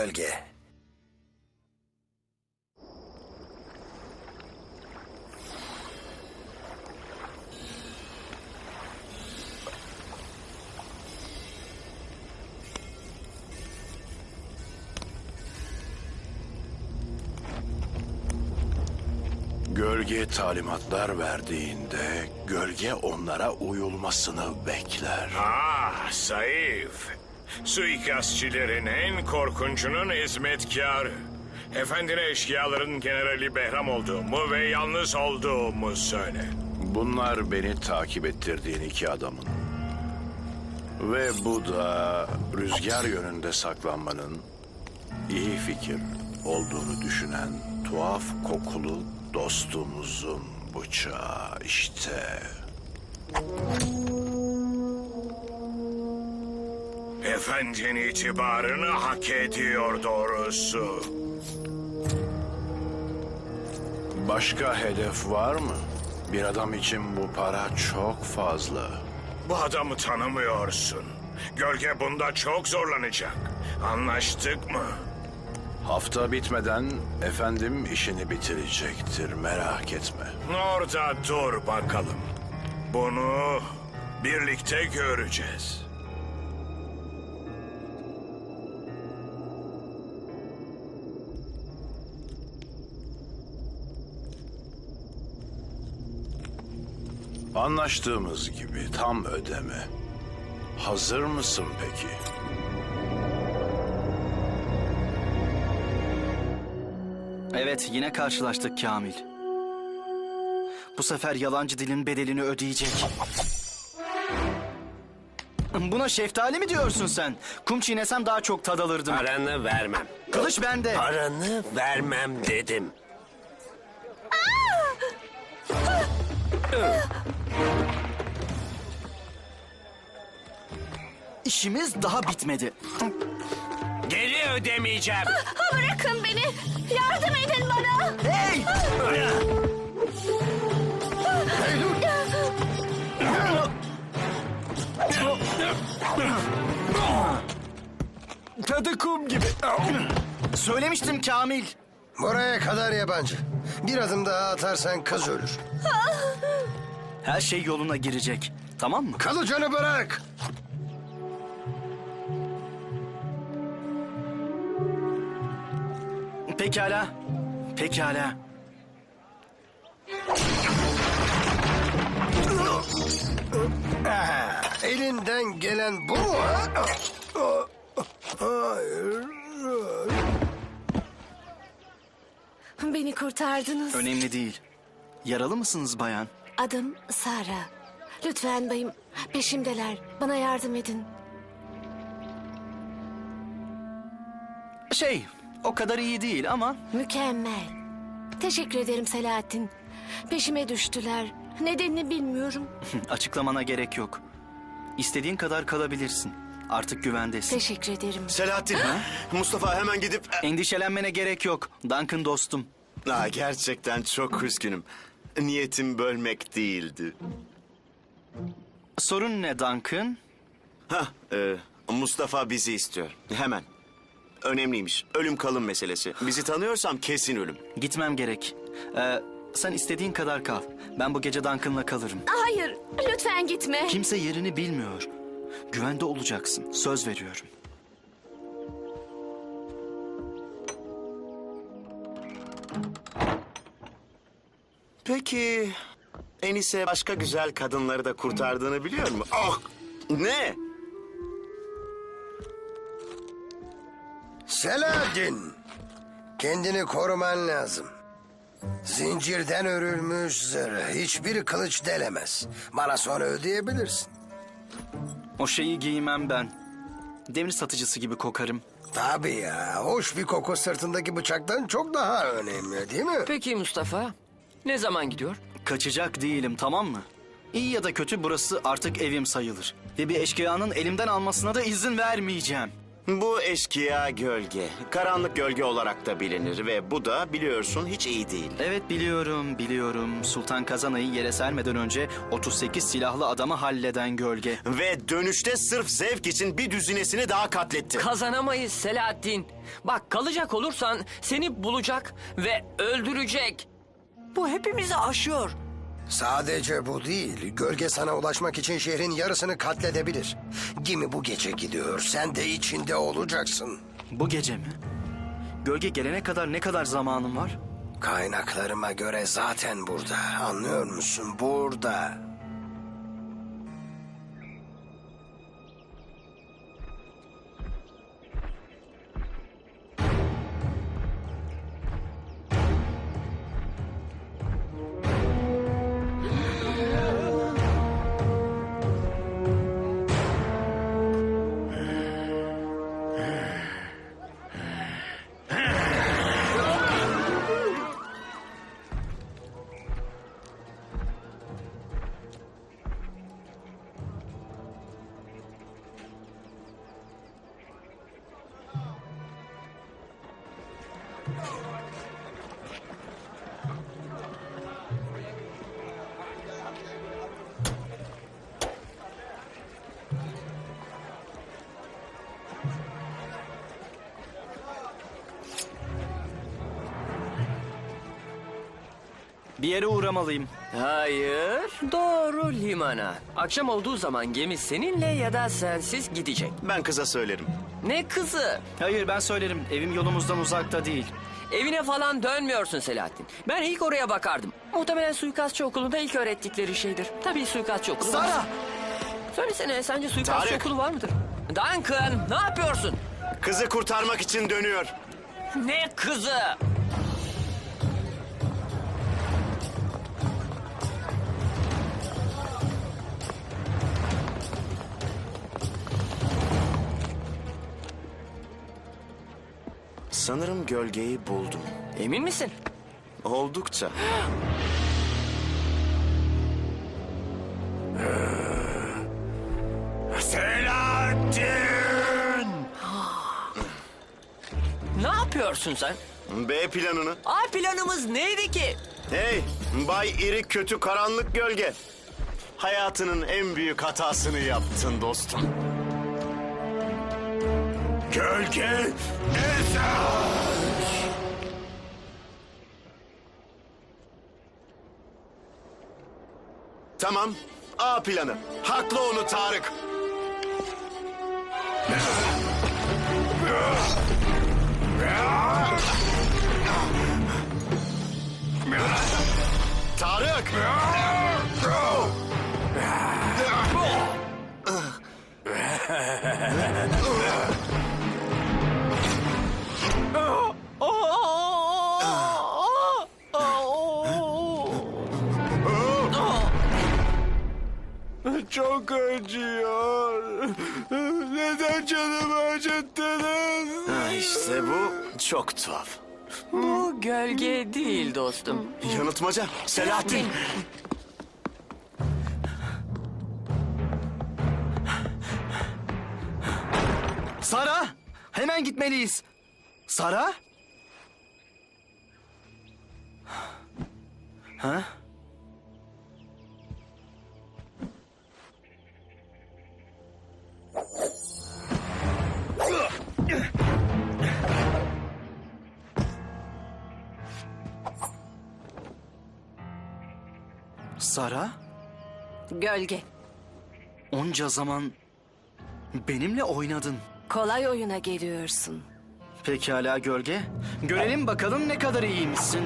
gölge. Gölge talimatlar verdiğinde gölge onlara uyulmasını bekler. Ah zayıf. Suikastçilerin en korkuncunun hizmetkarı. Efendine eşkıyaların generali Behram olduğumu ve yalnız olduğumu söyle. Bunlar beni takip ettirdiğin iki adamın. Ve bu da rüzgar yönünde saklanmanın iyi fikir olduğunu düşünen tuhaf kokulu dostumuzun bıçağı işte. Efendinin itibarını hak ediyor doğrusu. Başka hedef var mı? Bir adam için bu para çok fazla. Bu adamı tanımıyorsun. Gölge bunda çok zorlanacak. Anlaştık mı? Hafta bitmeden efendim işini bitirecektir merak etme. Orada dur bakalım. Bunu birlikte göreceğiz. Anlaştığımız gibi tam ödeme. Hazır mısın peki? Evet, yine karşılaştık Kamil. Bu sefer yalancı dilin bedelini ödeyecek. Buna şeftali mi diyorsun sen? Kum çiğnesem daha çok tad alırdım. Paranı vermem. Kılıç bende. Paranı vermem dedim. İşimiz daha bitmedi. Geri ödemeyeceğim. Bırakın beni. Yardım edin bana. Hey! Tadı kum gibi. Söylemiştim Kamil. Buraya kadar yabancı. Bir adım daha atarsan kız ölür. Her şey yoluna girecek. Tamam mı? Kalıcını bırak. Pekala. Pekala. Elinden gelen bu mu? ha? Hayır. Beni kurtardınız. Önemli değil. Yaralı mısınız bayan? Adım Sara. Lütfen bayım peşimdeler. Bana yardım edin. Şey, o kadar iyi değil ama Mükemmel. Teşekkür ederim Selahattin. Peşime düştüler. Nedenini bilmiyorum. açıklamana gerek yok. İstediğin kadar kalabilirsin. Artık güvendesin. Teşekkür ederim. Selahattin, Mustafa hemen gidip... Endişelenmene gerek yok. Duncan dostum. Aa, gerçekten çok üzgünüm. Niyetim bölmek değildi. Sorun ne Duncan? Hah, e, Mustafa bizi istiyor. Hemen. Önemliymiş. Ölüm kalım meselesi. Bizi tanıyorsam kesin ölüm. Gitmem gerek. Ee, sen istediğin kadar kal. Ben bu gece Duncan'la kalırım. Hayır, lütfen gitme. Kimse yerini bilmiyor. Güvende olacaksın. Söz veriyorum. Peki... Enise başka güzel kadınları da kurtardığını biliyor mu? Ah! Ne? Selahattin. Kendini koruman lazım. Zincirden örülmüş zırh hiçbir kılıç delemez. Bana sonra ödeyebilirsin. O şeyi giymem ben. Demir satıcısı gibi kokarım. Tabii ya. Hoş bir koku sırtındaki bıçaktan çok daha önemli değil mi? Peki Mustafa, ne zaman gidiyor? Kaçacak değilim tamam mı? İyi ya da kötü burası artık evim sayılır. Ve bir eşkıyanın elimden almasına da izin vermeyeceğim. Bu eşkıya gölge. Karanlık gölge olarak da bilinir ve bu da biliyorsun hiç iyi değil. Evet biliyorum, biliyorum. Sultan Kazanay'ı yere sermeden önce 38 silahlı adamı halleden gölge. Ve dönüşte sırf zevk için bir düzinesini daha katletti. Kazanamayız Selahattin. Bak kalacak olursan seni bulacak ve öldürecek. Bu hepimizi aşıyor. Sadece bu değil. Gölge sana ulaşmak için şehrin yarısını katledebilir. Gemi bu gece gidiyor. Sen de içinde olacaksın. Bu gece mi? Gölge gelene kadar ne kadar zamanım var? Kaynaklarıma göre zaten burada. Anlıyor musun? Burada. Bir yere uğramalıyım. Hayır, doğru limana. Akşam olduğu zaman gemi seninle ya da sensiz gidecek. Ben kıza söylerim. Ne kızı? Hayır ben söylerim. Evim yolumuzdan uzakta değil. Evine falan dönmüyorsun Selahattin. Ben ilk oraya bakardım. Muhtemelen suikastçı okulunda ilk öğrettikleri şeydir. Tabii suikastçı okulu var. Sara! Söylesene sence suikastçı Tarık! okulu var mıdır? Duncan ne yapıyorsun? Kızı kurtarmak için dönüyor. Ne kızı? Sanırım gölgeyi buldum. Emin misin? Oldukça. Selahattin! Ne yapıyorsun sen? B planını. A planımız neydi ki? Hey, Bay İri Kötü Karanlık Gölge. Hayatının en büyük hatasını yaptın dostum. Gölge ezer! Tamam, A planı. Haklı onu Tarık. Tarık! Çok acıyor. Neden canımı acıttınız? Ha, işte bu çok tuhaf. Bu gölge değil dostum. Yanıltmaca. Selahattin. Sara! Hemen gitmeliyiz. Sara? Ha? Sara? Gölge. Onca zaman benimle oynadın. Kolay oyuna geliyorsun. Pekala gölge. Görelim bakalım ne kadar iyiymişsin.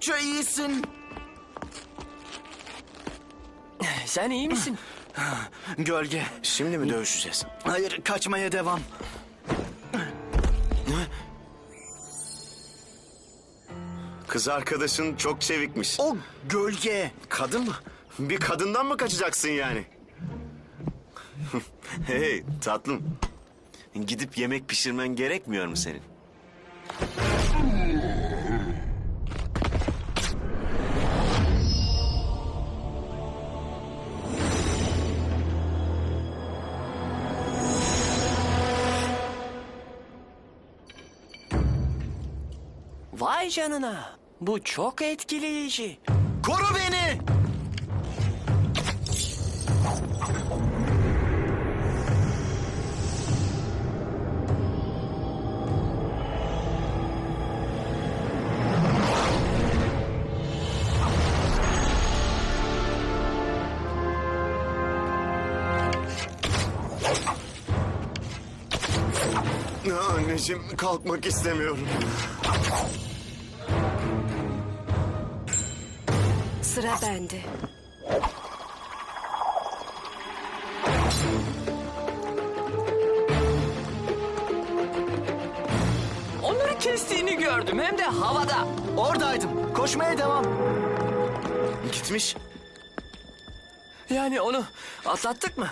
oldukça iyisin. Sen iyi misin? Gölge. Şimdi mi dövüşeceğiz? Hayır, kaçmaya devam. Kız arkadaşın çok çevikmiş. O gölge. Kadın mı? Bir kadından mı kaçacaksın yani? hey tatlım. Gidip yemek pişirmen gerekmiyor mu senin? Vay canına. Bu çok etkileyici. Koru beni. Anneciğim kalkmak istemiyorum. Sıra bende. Onları kestiğini gördüm hem de havada. Oradaydım. Koşmaya devam. Gitmiş. Yani onu atlattık mı?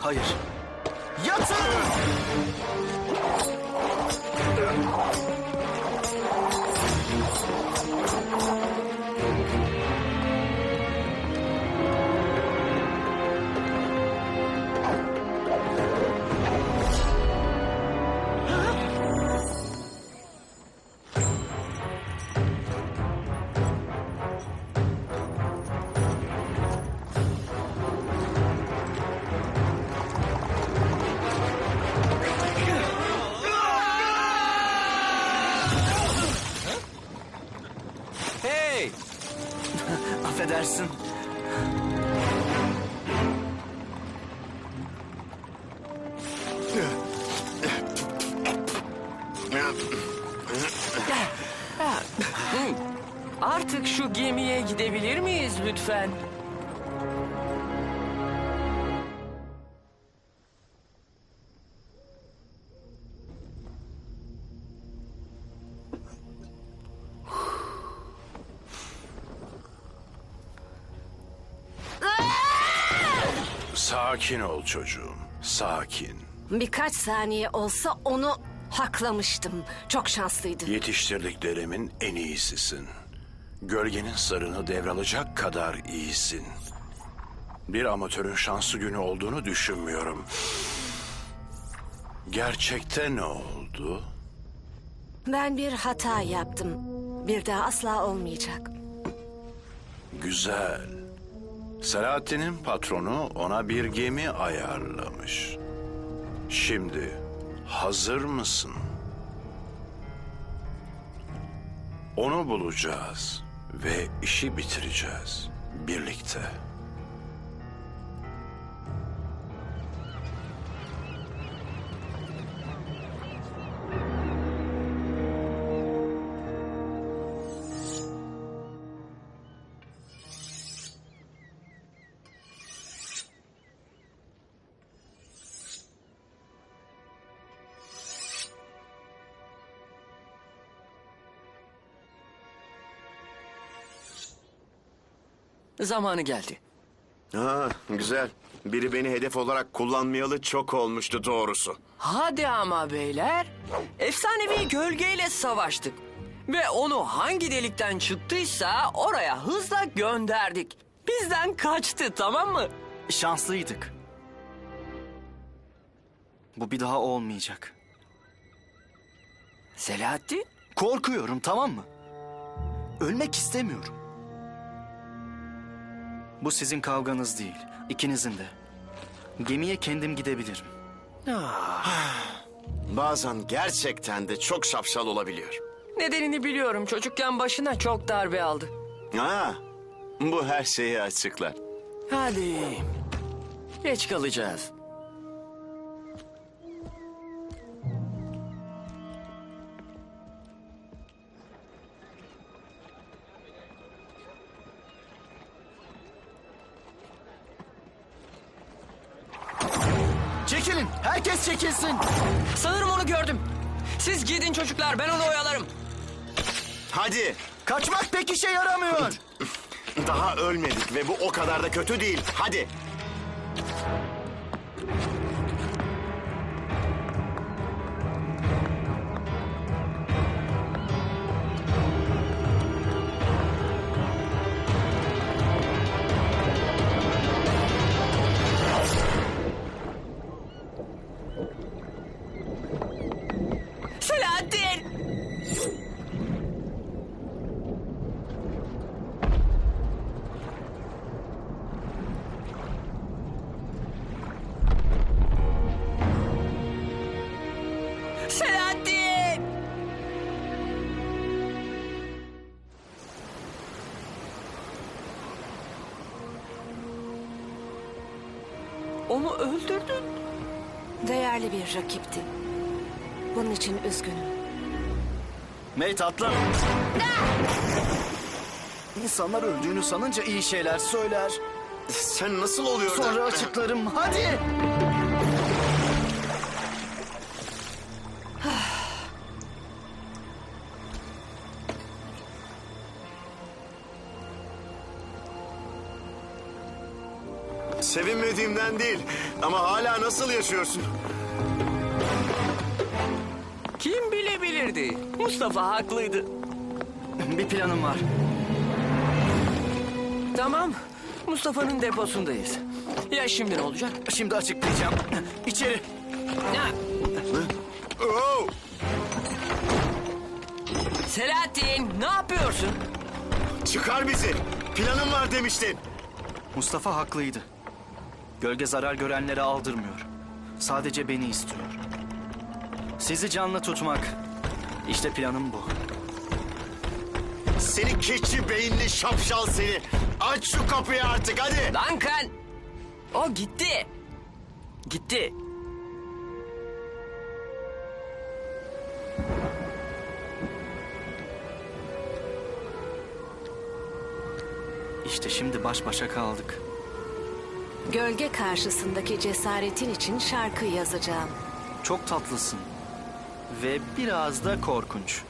Hayır. Yatın! Gidebilir miyiz lütfen? Sakin ol çocuğum. Sakin. Birkaç saniye olsa onu haklamıştım. Çok şanslıydı. Yetiştirdiklerimin en iyisisin. Gölgenin sarını devralacak kadar iyisin. Bir amatörün şanslı günü olduğunu düşünmüyorum. Gerçekte ne oldu? Ben bir hata yaptım. Bir daha asla olmayacak. Güzel. Selahattin'in patronu ona bir gemi ayarlamış. Şimdi hazır mısın? Onu bulacağız ve işi bitireceğiz birlikte. Zamanı geldi. Ha, güzel. Biri beni hedef olarak kullanmayalı çok olmuştu doğrusu. Hadi ama beyler. Efsanevi gölgeyle savaştık. Ve onu hangi delikten çıktıysa oraya hızla gönderdik. Bizden kaçtı tamam mı? Şanslıydık. Bu bir daha olmayacak. Selahattin? Korkuyorum tamam mı? Ölmek istemiyorum. Bu sizin kavganız değil, ikinizin de. Gemiye kendim gidebilirim. Bazen gerçekten de çok şapşal olabiliyor. Nedenini biliyorum. Çocukken başına çok darbe aldı. Ha, bu her şeyi açıklar. Hadi. Geç kalacağız. Çekilsin. Sanırım onu gördüm. Siz gidin çocuklar ben onu oyalarım. Hadi. Kaçmak pek işe yaramıyor. Daha ölmedik ve bu o kadar da kötü değil. Hadi. Onu öldürdün. Değerli bir rakipti. Bunun için üzgünüm. May tatlım. İnsanlar öldüğünü sanınca iyi şeyler söyler. Sen nasıl oluyor Sonra açıklarım. Hadi. Değil ama hala nasıl yaşıyorsun? Kim bilebilirdi? Mustafa haklıydı. Bir planım var. Tamam. Mustafa'nın deposundayız. Ya şimdi ne olacak? Şimdi açıklayacağım. İçeri. Ya, Oo! Selahattin ne yapıyorsun? Çıkar bizi. Planım var demiştin. Mustafa haklıydı. Gölge zarar görenlere aldırmıyor. Sadece beni istiyor. Sizi canlı tutmak. İşte planım bu. Seni keçi beyinli şapşal seni. Aç şu kapıyı artık hadi. Duncan! O gitti. Gitti. İşte şimdi baş başa kaldık. Gölge karşısındaki cesaretin için şarkı yazacağım. Çok tatlısın. Ve biraz da korkunç.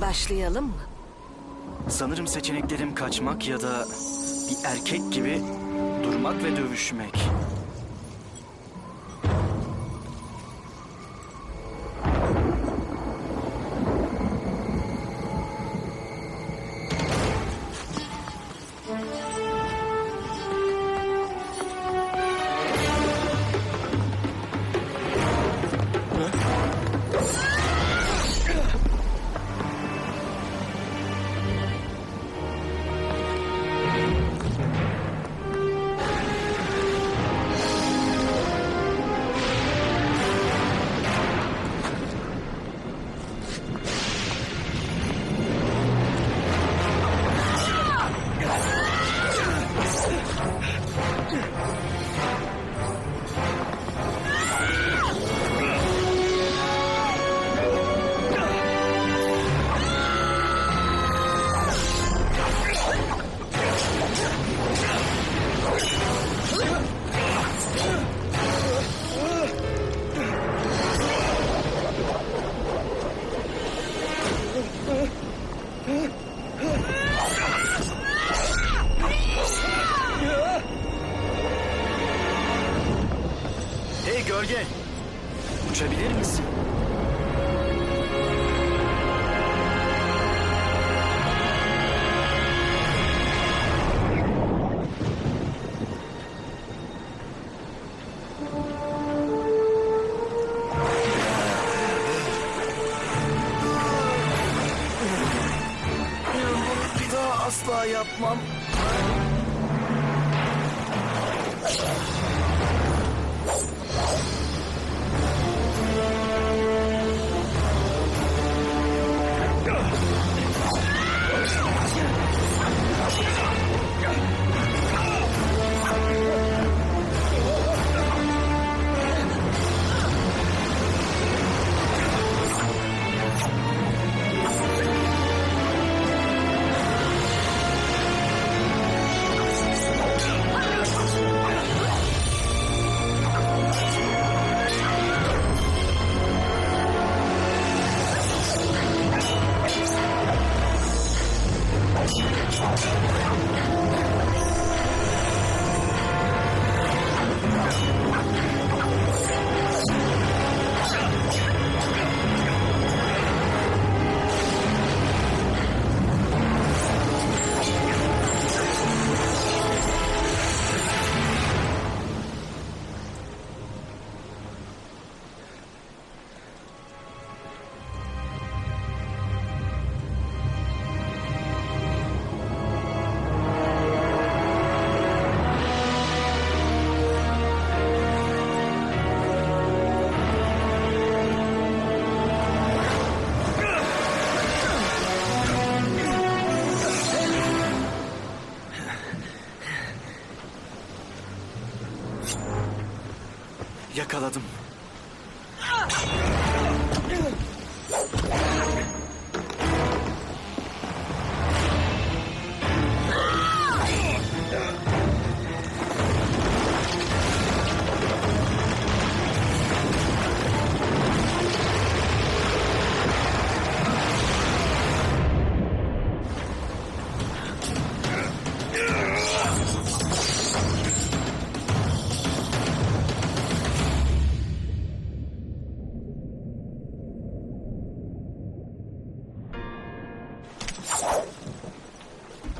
Başlayalım mı? Sanırım seçeneklerim kaçmak ya da bir erkek gibi durmak ve dövüşmek. Yakaladım.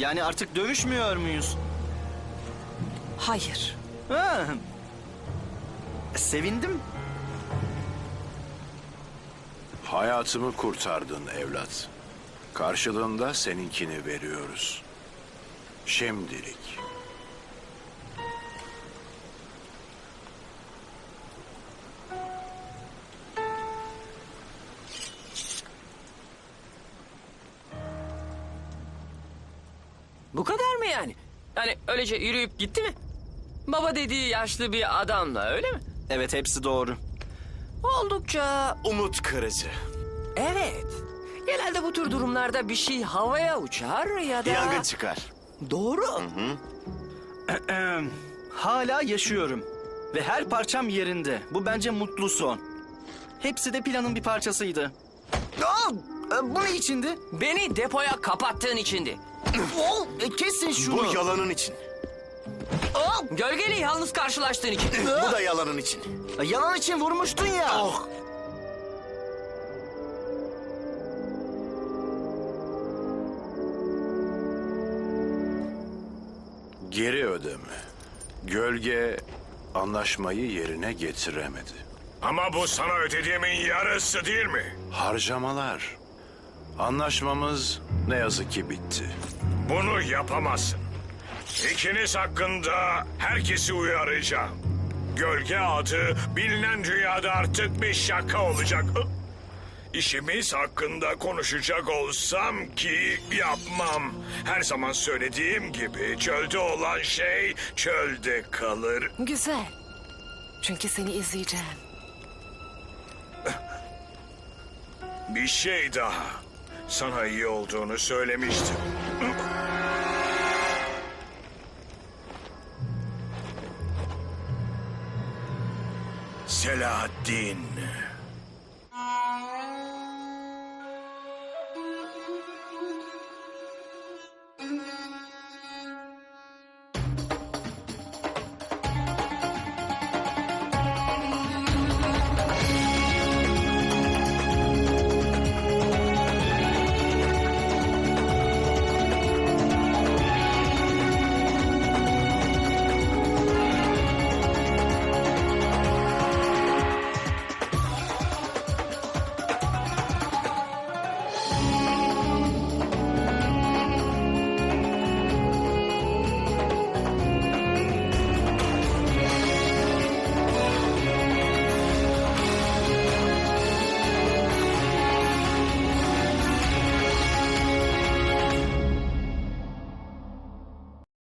yani artık dövüşmüyor muyuz? Hayır. Ha. Sevindim. Hayatımı kurtardın evlat. Karşılığında seninkini veriyoruz. Şimdilik. Hani öylece yürüyüp gitti mi? Baba dediği yaşlı bir adamla öyle mi? Evet hepsi doğru. Oldukça Umut kırıcı. evet. Genelde bu tür durumlarda bir şey havaya uçar ya da... Yangın çıkar. Doğru. Hala yaşıyorum. Ve her parçam yerinde. Bu bence mutlu son. Hepsi de planın bir parçasıydı. Aa, e, bu ne içindi? Beni depoya kapattığın içindi. Oo, e, kesin şunu. Bu yalanın için. Gölgeyle yalnız karşılaştığın için. Bu da yalanın için. Yalan için vurmuştun ya. Oh. Geri ödeme. Gölge anlaşmayı yerine getiremedi. Ama bu sana ödediğimin yarısı değil mi? Harcamalar. Anlaşmamız ne yazık ki bitti. Bunu yapamazsın. İkiniz hakkında herkesi uyaracağım. Gölge adı bilinen dünyada artık bir şaka olacak. İşimiz hakkında konuşacak olsam ki yapmam. Her zaman söylediğim gibi çölde olan şey çölde kalır. Güzel. Çünkü seni izleyeceğim. Bir şey daha. Sana iyi olduğunu söylemiştim. Selahaddin.